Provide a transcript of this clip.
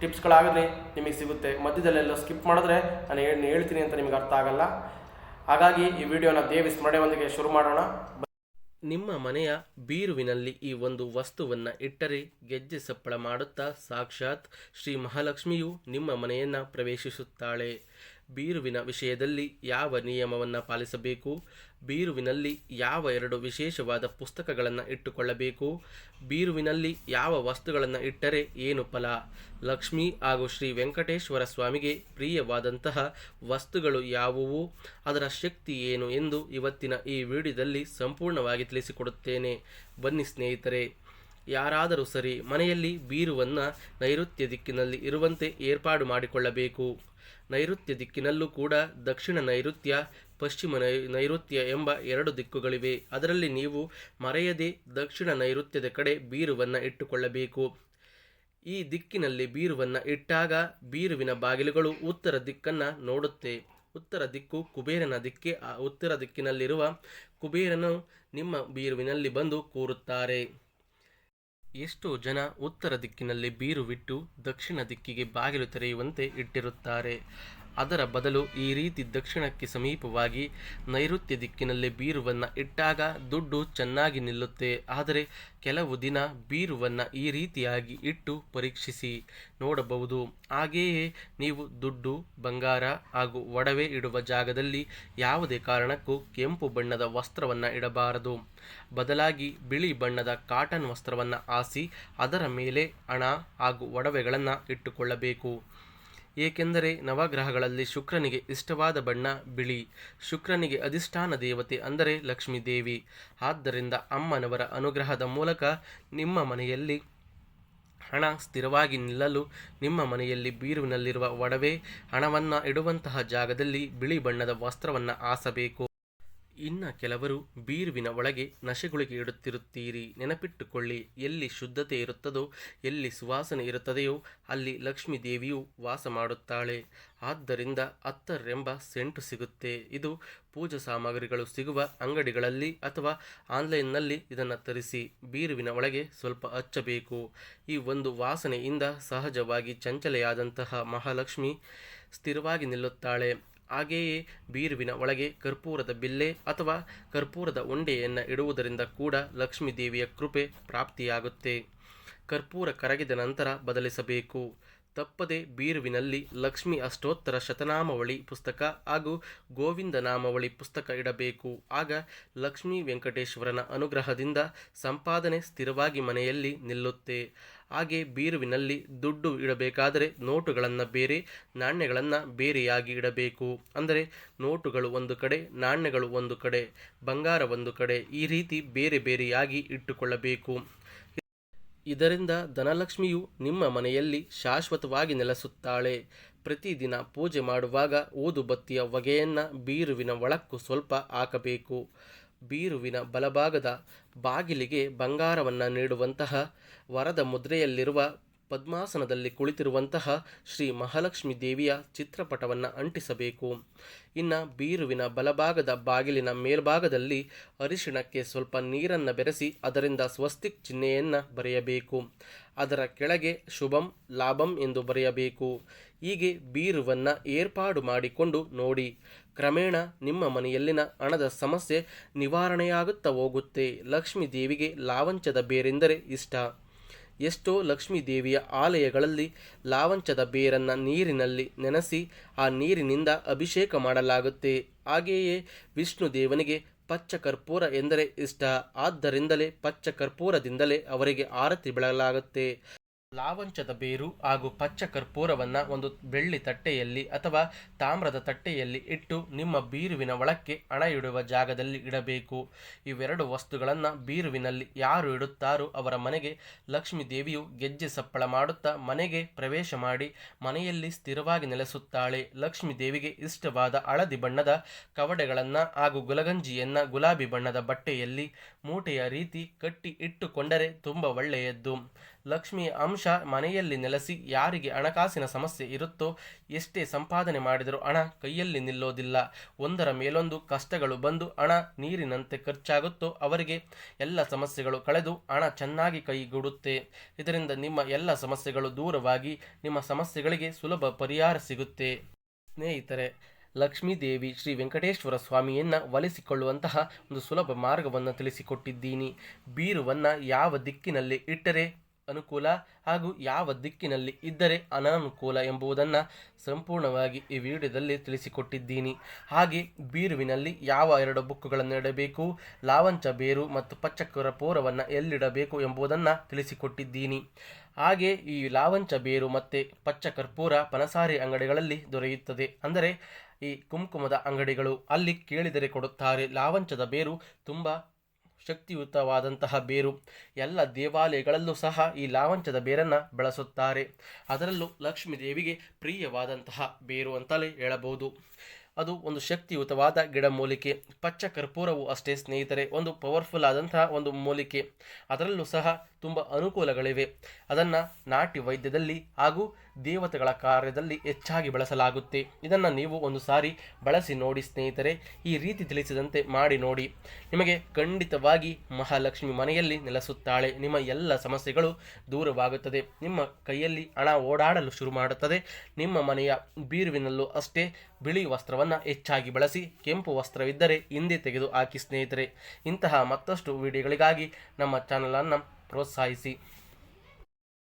ಟಿಪ್ಸ್ಗಳಾಗಲಿ ನಿಮಗೆ ಸಿಗುತ್ತೆ. ಮಧ್ಯದಲ್ಲೆಲ್ಲ ಸ್ಕಿಪ್ ಮಾಡಿದ್ರೆ ನಾನು ಏನು ಹೇಳ್ತೀನಿ ಅಂತ ನಿಮಗೆ ಅರ್ಥ ಆಗಲ್ಲ. ಹಾಗಾಗಿ ಈ ವಿಡಿಯೋನ ದೇವಿ ಸ್ಮರಣೆಯೊಂದಿಗೆ ಶುರು ಮಾಡೋಣ. ನಿಮ್ಮ ಮನೆಯ ಬೀರುವಿನಲ್ಲಿ ಈ ಒಂದು ವಸ್ತುವನ್ನು ಇಟ್ಟರೆ ಗೆಜ್ಜೆ ಸಪ್ಪಳ ಮಾಡುತ್ತಾ ಸಾಕ್ಷಾತ್ ಶ್ರೀ ಮಹಾಲಕ್ಷ್ಮಿಯು ನಿಮ್ಮ ಮನೆಯನ್ನು ಪ್ರವೇಶಿಸುತ್ತಾಳೆ. ಬೀರುವಿನ ವಿಷಯದಲ್ಲಿ ಯಾವ ನಿಯಮವನ್ನು ಪಾಲಿಸಬೇಕು? ಬೀರುವಿನಲ್ಲಿ ಯಾವ ಎರಡು ವಿಶೇಷವಾದ ಪುಸ್ತಕಗಳನ್ನು ಇಟ್ಟುಕೊಳ್ಳಬೇಕು? ಬೀರುವಿನಲ್ಲಿ ಯಾವ ವಸ್ತುಗಳನ್ನು ಇಟ್ಟರೆ ಏನು ಫಲ? ಲಕ್ಷ್ಮಿ ಹಾಗೂ ಶ್ರೀ ವೆಂಕಟೇಶ್ವರ ಸ್ವಾಮಿಗೆ ಪ್ರಿಯವಾದಂತಹ ವಸ್ತುಗಳು ಯಾವುವು? ಅದರ ಶಕ್ತಿ ಏನು ಎಂದು ಇವತ್ತಿನ ಈ ವಿಡಿಯೋದಲ್ಲಿ ಸಂಪೂರ್ಣವಾಗಿ ತಿಳಿಸಿಕೊಡುತ್ತೇನೆ. ಬನ್ನಿ ಸ್ನೇಹಿತರೆ ಯಾರಾದರೂ ಸರಿ ಮನೆಯಲ್ಲಿ ಬೀರುವನ್ನು ನೈಋತ್ಯ ದಿಕ್ಕಿನಲ್ಲಿ ಇರುವಂತೆ ಏರ್ಪಾಡು ಮಾಡಿಕೊಳ್ಳಬೇಕು. ನೈಋತ್ಯ ದಿಕ್ಕಿನಲ್ಲೂ ಕೂಡ ದಕ್ಷಿಣ ನೈಋತ್ಯ, ಪಶ್ಚಿಮ ನೈ, ನೈಋತ್ಯ ಎಂಬ ಎರಡು ದಿಕ್ಕುಗಳಿವೆ. ಅದರಲ್ಲಿ ನೀವು ಮರೆಯದೆ ದಕ್ಷಿಣ ನೈಋತ್ಯದ ಕಡೆ ಬೀರುವನ್ನು ಇಟ್ಟುಕೊಳ್ಳಬೇಕು. ಈ ದಿಕ್ಕಿನಲ್ಲಿ ಬೀರುವನ್ನು ಇಟ್ಟಾಗ ಬೀರುವಿನ ಬಾಗಿಲುಗಳು ಉತ್ತರ ದಿಕ್ಕನ್ನು ನೋಡುತ್ತೆ. ಉತ್ತರ ದಿಕ್ಕು ಕುಬೇರನ ದಿಕ್ಕೆ ಉತ್ತರ ದಿಕ್ಕಿನಲ್ಲಿರುವ ಕುಬೇರನು ನಿಮ್ಮ ಬೀರುವಿನಲ್ಲಿ ಬಂದು ಕೂರುತ್ತಾರೆ. ಎಷ್ಟೋ ಜನ ಉತ್ತರ ದಿಕ್ಕಿನಲ್ಲಿ ಬೀರು ಬಿಟ್ಟು ದಕ್ಷಿಣ ದಿಕ್ಕಿಗೆ ಬಾಗಿಲು ತೆರೆಯುವಂತೆ ಇಟ್ಟಿರುತ್ತಾರೆ. ಅದರ ಬದಲು ಈ ರೀತಿ ದಕ್ಷಿಣಕ್ಕೆ ಸಮೀಪವಾಗಿ ನೈಋತ್ಯ ದಿಕ್ಕಿನಲ್ಲಿ ಬೀರುವನ್ನು ಇಟ್ಟಾಗ ದುಡ್ಡು ಚೆನ್ನಾಗಿ ನಿಲ್ಲುತ್ತೆ. ಆದರೆ ಕೆಲವು ದಿನ ಬೀರುವನ್ನು ಈ ರೀತಿಯಾಗಿ ಇಟ್ಟು ಪರೀಕ್ಷಿಸಿ ನೋಡಬಹುದು. ಹಾಗೆಯೇ ನೀವು ದುಡ್ಡು, ಬಂಗಾರ ಹಾಗೂ ಒಡವೆ ಇಡುವ ಜಾಗದಲ್ಲಿ ಯಾವುದೇ ಕಾರಣಕ್ಕೂ ಕೆಂಪು ಬಣ್ಣದ ವಸ್ತ್ರವನ್ನು ಇಡಬಾರದು. ಬದಲಾಗಿ ಬಿಳಿ ಬಣ್ಣದ ಕಾಟನ್ ವಸ್ತ್ರವನ್ನು ಆಸಿ ಅದರ ಮೇಲೆ ಹಣ ಹಾಗೂ ಒಡವೆಗಳನ್ನು ಇಟ್ಟುಕೊಳ್ಳಬೇಕು. ಏಕೆಂದರೆ ನವಗ್ರಹಗಳಲ್ಲಿ ಶುಕ್ರನಿಗೆ ಇಷ್ಟವಾದ ಬಣ್ಣ ಬಿಳಿ, ಶುಕ್ರನಿಗೆ ಅಧಿಷ್ಠಾನ ದೇವತೆ ಅಂದರೆ ಲಕ್ಷ್ಮೀ ದೇವಿ. ಆದ್ದರಿಂದ ಅಮ್ಮನವರ ಅನುಗ್ರಹದ ಮೂಲಕ ನಿಮ್ಮ ಮನೆಯಲ್ಲಿ ಹಣ ಸ್ಥಿರವಾಗಿ ನಿಲ್ಲಲು ನಿಮ್ಮ ಮನೆಯಲ್ಲಿ ಬೀರುವಿನಲ್ಲಿರುವ ಒಡವೆ ಹಣವನ್ನು ಇಡುವಂತಹ ಜಾಗದಲ್ಲಿ ಬಿಳಿ ಬಣ್ಣದ ವಸ್ತ್ರವನ್ನು ಹಾಸಬೇಕು. ಇನ್ನು ಕೆಲವರು ಬೀರುವಿನ ಒಳಗೆ ನಶೆಗುಳಿಗೆ ಇಡುತ್ತಿರುತ್ತೀರಿ. ನೆನಪಿಟ್ಟುಕೊಳ್ಳಿ, ಎಲ್ಲಿ ಶುದ್ಧತೆ ಇರುತ್ತದೋ, ಎಲ್ಲಿ ಸುವಾಸನೆ ಇರುತ್ತದೆಯೋ, ಅಲ್ಲಿ ಲಕ್ಷ್ಮೀ ದೇವಿಯು ವಾಸ ಮಾಡುತ್ತಾಳೆ. ಆದ್ದರಿಂದ ಅತ್ತರೆಂಬ ಸೆಂಟು ಸಿಗುತ್ತೆ. ಇದು ಪೂಜಾ ಸಾಮಗ್ರಿಗಳು ಸಿಗುವ ಅಂಗಡಿಗಳಲ್ಲಿ ಅಥವಾ ಆನ್ಲೈನ್ನಲ್ಲಿ ಇದನ್ನು ತರಿಸಿ ಬೀರುವಿನ ಒಳಗೆ ಸ್ವಲ್ಪ ಹಚ್ಚಬೇಕು. ಈ ಒಂದು ವಾಸನೆಯಿಂದ ಸಹಜವಾಗಿ ಚಂಚಲೆಯಾದಂತಹ ಮಹಾಲಕ್ಷ್ಮಿ ಸ್ಥಿರವಾಗಿ ನಿಲ್ಲುತ್ತಾಳೆ. ಹಾಗೆಯೇ ಬೀರುವಿನ ಒಳಗೆ ಕರ್ಪೂರದ ಬಿಲ್ಲೆ ಅಥವಾ ಕರ್ಪೂರದ ಉಂಡೆಯನ್ನು ಇಡುವುದರಿಂದ ಕೂಡ ಲಕ್ಷ್ಮೀ ದೇವಿಯ ಕೃಪೆ ಪ್ರಾಪ್ತಿಯಾಗುತ್ತೆ. ಕರ್ಪೂರ ಕರಗಿದ ನಂತರ ಬದಲಿಸಬೇಕು. ತಪ್ಪದೆ ಬೀರುವಿನಲ್ಲಿ ಲಕ್ಷ್ಮಿ ಅಷ್ಟೋತ್ತರ ಶತನಾಮವಳಿ ಪುಸ್ತಕ ಹಾಗೂ ಗೋವಿಂದ ನಾಮವಳಿ ಪುಸ್ತಕ ಇಡಬೇಕು. ಆಗ ಲಕ್ಷ್ಮೀ ವೆಂಕಟೇಶ್ವರನ ಅನುಗ್ರಹದಿಂದ ಸಂಪಾದನೆ ಸ್ಥಿರವಾಗಿ ಮನೆಯಲ್ಲಿ ನಿಲ್ಲುತ್ತೆ. ಹಾಗೆ ಬೀರುವಿನಲ್ಲಿ ದುಡ್ಡು ಇಡಬೇಕಾದರೆ ನೋಟುಗಳನ್ನು ಬೇರೆ, ನಾಣ್ಯಗಳನ್ನು ಬೇರೆಯಾಗಿ ಇಡಬೇಕು. ಅಂದರೆ ನೋಟುಗಳು ಒಂದು ಕಡೆ, ನಾಣ್ಯಗಳು ಒಂದು ಕಡೆ, ಬಂಗಾರ ಒಂದು ಕಡೆ ಈ ರೀತಿ ಬೇರೆ ಬೇರೆಯಾಗಿ ಇಟ್ಟುಕೊಳ್ಳಬೇಕು. ಇದರಿಂದ ಧನಲಕ್ಷ್ಮಿಯು ನಿಮ್ಮ ಮನೆಯಲ್ಲಿ ಶಾಶ್ವತವಾಗಿ ನೆಲೆಸುತ್ತಾಳೆ. ಪ್ರತಿದಿನ ಪೂಜೆ ಮಾಡುವಾಗ ಊದುಬತ್ತಿಯ ಹೊಗೆಯನ್ನು ಬೀರುವಿನ ಒಳಕ್ಕೂ ಸ್ವಲ್ಪ ಹಾಕಬೇಕು. ಬೀರುವಿನ ಬಲಭಾಗದ ಬಾಗಿಲಿಗೆ ಬಂಗಾರವನ್ನು ನೀಡುವಂತಹ ವರದ ಮುದ್ರೆಯಲ್ಲಿರುವ ಪದ್ಮಾಸನದಲ್ಲಿ ಕುಳಿತಿರುವಂತಹ ಶ್ರೀ ಮಹಾಲಕ್ಷ್ಮಿ ದೇವಿಯ ಚಿತ್ರಪಟವನ್ನು ಅಂಟಿಸಬೇಕು. ಇನ್ನು ಬೀರುವಿನ ಬಲಭಾಗದ ಬಾಗಿಲಿನ ಮೇಲ್ಭಾಗದಲ್ಲಿ ಅರಿಶಿಣಕ್ಕೆ ಸ್ವಲ್ಪ ನೀರನ್ನು ಬೆರೆಸಿ ಅದರಿಂದ ಸ್ವಸ್ತಿಕ್ ಚಿಹ್ನೆಯನ್ನು ಬರೆಯಬೇಕು. ಅದರ ಕೆಳಗೆ ಶುಭಂ ಲಾಭಂ ಎಂದು ಬರೆಯಬೇಕು. ಹೀಗೆ ಬೀರುವನ್ನು ಏರ್ಪಾಡು ಮಾಡಿಕೊಂಡು ನೋಡಿ. ಕ್ರಮೇಣ ನಿಮ್ಮ ಮನೆಯಲ್ಲಿನ ಹಣದ ಸಮಸ್ಯೆ ನಿವಾರಣೆಯಾಗುತ್ತಾ ಹೋಗುತ್ತೆ. ಲಕ್ಷ್ಮೀ ದೇವಿಗೆ ಲಾವಂಚದ ಬೇರೆಂದರೆ ಇಷ್ಟ. ಎಷ್ಟೋ ಲಕ್ಷ್ಮೀ ದೇವಿಯ ಆಲಯಗಳಲ್ಲಿ ಲಾವಂಚದ ಬೇರನ್ನು ನೀರಿನಲ್ಲಿ ನೆನೆಸಿ ಆ ನೀರಿನಿಂದ ಅಭಿಷೇಕ ಮಾಡಲಾಗುತ್ತೆ. ಹಾಗೆಯೇ ವಿಷ್ಣು ದೇವನಿಗೆ ಪಚ್ಚ ಕರ್ಪೂರ ಎಂದರೆ ಇಷ್ಟ. ಆದ್ದರಿಂದಲೇ ಪಚ್ಚ ಕರ್ಪೂರದಿಂದಲೇ ಅವರಿಗೆ ಆರತಿ ಬೆಳಲಾಗುತ್ತೆ ಲಾವಂಚದ ಬೇರು ಹಾಗೂ ಪಚ್ಚ ಕರ್ಪೂರವನ್ನು ಒಂದು ಬೆಳ್ಳಿ ತಟ್ಟೆಯಲ್ಲಿ ಅಥವಾ ತಾಮ್ರದ ತಟ್ಟೆಯಲ್ಲಿ ಇಟ್ಟು ನಿಮ್ಮ ಬೀರುವಿನ ಒಳಕ್ಕೆ ಹಣ ಇಡುವ ಜಾಗದಲ್ಲಿ ಇಡಬೇಕು. ಇವೆರಡು ವಸ್ತುಗಳನ್ನು ಬೀರುವಿನಲ್ಲಿ ಯಾರು ಇಡುತ್ತಾರೋ ಅವರ ಮನೆಗೆ ಲಕ್ಷ್ಮೀ ದೇವಿಯು ಗೆಜ್ಜೆ ಸಪ್ಪಳ ಮಾಡುತ್ತಾ ಮನೆಗೆ ಪ್ರವೇಶ ಮಾಡಿ ಮನೆಯಲ್ಲಿ ಸ್ಥಿರವಾಗಿ ನೆಲೆಸುತ್ತಾಳೆ. ಲಕ್ಷ್ಮೀ ದೇವಿಗೆ ಇಷ್ಟವಾದ ಹಳದಿ ಬಣ್ಣದ ಕವಡೆಗಳನ್ನು ಹಾಗೂ ಗುಲಗಂಜಿಯನ್ನು ಗುಲಾಬಿ ಬಣ್ಣದ ಬಟ್ಟೆಯಲ್ಲಿ ಮೂಟೆಯ ರೀತಿ ಕಟ್ಟಿ ಇಟ್ಟುಕೊಂಡರೆ ತುಂಬ ಒಳ್ಳೆಯದ್ದು. ಲಕ್ಷ್ಮಿಯ ಅಂಶ ಮನೆಯಲ್ಲಿ ನೆಲೆಸಿ ಯಾರಿಗೆ ಹಣಕಾಸಿನ ಸಮಸ್ಯೆ ಇರುತ್ತೋ ಎಷ್ಟೇ ಸಂಪಾದನೆ ಮಾಡಿದರೂ ಹಣ ಕೈಯಲ್ಲಿ ನಿಲ್ಲೋದಿಲ್ಲ. ಒಂದರ ಮೇಲೊಂದು ಕಷ್ಟಗಳು ಬಂದು ಹಣ ನೀರಿನಂತೆ ಖರ್ಚಾಗುತ್ತೋ ಅವರಿಗೆ ಎಲ್ಲ ಸಮಸ್ಯೆಗಳು ಕಳೆದು ಹಣ ಚೆನ್ನಾಗಿ ಕೈಗೂಡುತ್ತೆ. ಇದರಿಂದ ನಿಮ್ಮ ಎಲ್ಲ ಸಮಸ್ಯೆಗಳು ದೂರವಾಗಿ ನಿಮ್ಮ ಸಮಸ್ಯೆಗಳಿಗೆ ಸುಲಭ ಪರಿಹಾರ ಸಿಗುತ್ತೆ. ಸ್ನೇಹಿತರೆ, ಲಕ್ಷ್ಮೀದೇವಿ ಶ್ರೀ ವೆಂಕಟೇಶ್ವರ ಸ್ವಾಮಿಯನ್ನು ಒಲಿಸಿಕೊಳ್ಳುವಂತಹ ಒಂದು ಸುಲಭ ಮಾರ್ಗವನ್ನು ತಿಳಿಸಿಕೊಟ್ಟಿದ್ದೀನಿ. ಬೀರುವನ್ನು ಯಾವ ದಿಕ್ಕಿನಲ್ಲಿ ಇಟ್ಟರೆ ಅನುಕೂಲ ಹಾಗೂ ಯಾವ ದಿಕ್ಕಿನಲ್ಲಿ ಇದ್ದರೆ ಅನಾನುಕೂಲ ಎಂಬುದನ್ನು ಸಂಪೂರ್ಣವಾಗಿ ಈ ವಿಡಿಯೋದಲ್ಲಿ ತಿಳಿಸಿಕೊಟ್ಟಿದ್ದೀನಿ. ಹಾಗೆ ಬೀರುವಿನಲ್ಲಿ ಯಾವ ಎರಡು ಬುಕ್ಕುಗಳನ್ನು ಇಡಬೇಕು, ಲಾವಂಚ ಬೇರು ಮತ್ತು ಪಚ್ಚಕರ ಪೋರವನ್ನು ಎಲ್ಲಿಡಬೇಕು ಎಂಬುದನ್ನು ತಿಳಿಸಿಕೊಟ್ಟಿದ್ದೀನಿ. ಹಾಗೆ ಈ ಲಾವಂಚ ಬೇರು ಮತ್ತು ಪಚ್ಚ ಕರ್ಪೂರ ಪನಸಾರಿ ಅಂಗಡಿಗಳಲ್ಲಿ ದೊರೆಯುತ್ತದೆ. ಅಂದರೆ ಈ ಕುಂಕುಮದ ಅಂಗಡಿಗಳು ಅಲ್ಲಿ ಕೇಳಿದರೆ ಕೊಡುತ್ತಾರೆ, ಲಾವಂಚದ ಬೇರು ತುಂಬ ಶಕ್ತಿಯುತವಾದಂತಹ ಬೇರು. ಎಲ್ಲ ದೇವಾಲಯಗಳಲ್ಲೂ ಸಹ ಈ ಲಾವಂಚದ ಬೇರನ್ನು ಬಳಸುತ್ತಾರೆ. ಅದರಲ್ಲೂ ಲಕ್ಷ್ಮೀ ದೇವಿಗೆ ಪ್ರಿಯವಾದಂತಹ ಬೇರು ಅಂತಲೇ ಹೇಳಬಹುದು. ಅದು ಒಂದು ಶಕ್ತಿಯುತವಾದ ಗಿಡಮೂಲಿಕೆ ಪಚ್ಚ ಕರ್ಪೂರವು ಅಷ್ಟೇ ಸ್ನೇಹಿತರೆ, ಒಂದು ಪವರ್ಫುಲ್ ಆದಂತಹ ಒಂದು ಮೂಲಿಕೆ. ಅದರಲ್ಲೂ ಸಹ ತುಂಬ ಅನುಕೂಲಗಳಿವೆ. ಅದನ್ನು ನಾಟಿ ವೈದ್ಯದಲ್ಲಿ ಹಾಗೂ ದೇವತೆಗಳ ಕಾರ್ಯದಲ್ಲಿ ಹೆಚ್ಚಾಗಿ ಬಳಸಲಾಗುತ್ತೆ. ಇದನ್ನು ನೀವು ಒಂದು ಸಾರಿ ಬಳಸಿ ನೋಡಿ ಸ್ನೇಹಿತರೆ, ಈ ರೀತಿ ತಿಳಿಸಿದಂತೆ ಮಾಡಿ ನೋಡಿ. ನಿಮಗೆ ಖಂಡಿತವಾಗಿ ಮಹಾಲಕ್ಷ್ಮಿ ಮನೆಯಲ್ಲಿ ನೆಲೆಸುತ್ತಾಳೆ. ನಿಮ್ಮ ಎಲ್ಲ ಸಮಸ್ಯೆಗಳು ದೂರವಾಗುತ್ತದೆ. ನಿಮ್ಮ ಕೈಯಲ್ಲಿ ಹಣ ಓಡಾಡಲು ಶುರು ಮಾಡುತ್ತದೆ. ನಿಮ್ಮ ಮನೆಯ ಬೀರುವಿನಲ್ಲೂ ಅಷ್ಟೇ ಬಿಳಿ ವಸ್ತ್ರವನ್ನು ಹೆಚ್ಚಾಗಿ ಬಳಸಿ, ಕೆಂಪು ವಸ್ತ್ರವಿದ್ದರೆ ಹಿಂದೆ ತೆಗೆದು ಹಾಕಿ ಸ್ನೇಹಿತರೆ. ಇಂತಹ ಮತ್ತಷ್ಟು ವಿಡಿಯೋಗಳಿಗಾಗಿ ನಮ್ಮ ಚಾನಲನ್ನು ಪ್ರೋತ್ಸಾಹಿಸಿ.